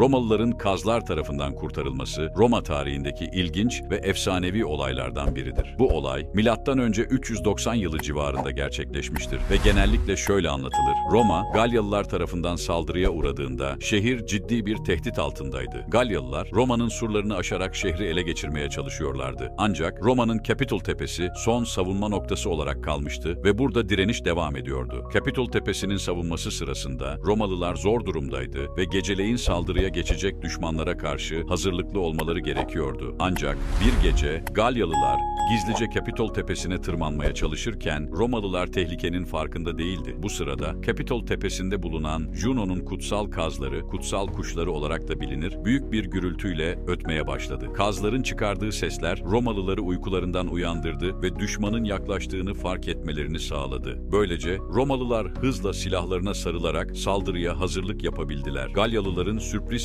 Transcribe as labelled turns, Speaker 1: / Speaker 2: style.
Speaker 1: Romalıların Kazlar tarafından kurtarılması Roma tarihindeki ilginç ve efsanevi olaylardan biridir. Bu olay milattan önce 390 yılı civarında gerçekleşmiştir ve genellikle şöyle anlatılır. Roma, Galyalılar tarafından saldırıya uğradığında şehir ciddi bir tehdit altındaydı. Galyalılar Roma'nın surlarını aşarak şehri ele geçirmeye çalışıyorlardı. Ancak Roma'nın Capitol Tepesi son savunma noktası olarak kalmıştı ve burada direniş devam ediyordu. Capitol Tepesi'nin savunması sırasında Romalılar zor durumdaydı ve geceleyin saldırıya geçecek düşmanlara karşı hazırlıklı olmaları gerekiyordu. Ancak bir gece Galyalılar gizlice Capitol Tepesi'ne tırmanmaya çalışırken Romalılar tehlikenin farkında değildi. Bu sırada Capitol Tepesi'nde bulunan Juno'nun kutsal kazları, kutsal kuşları olarak da bilinir, büyük bir gürültüyle ötmeye başladı. Kazların çıkardığı sesler Romalıları uykularından uyandırdı ve düşmanın yaklaştığını fark etmelerini sağladı. Böylece Romalılar hızla silahlarına sarılarak saldırıya hazırlık yapabildiler. Galyalıların sürpriz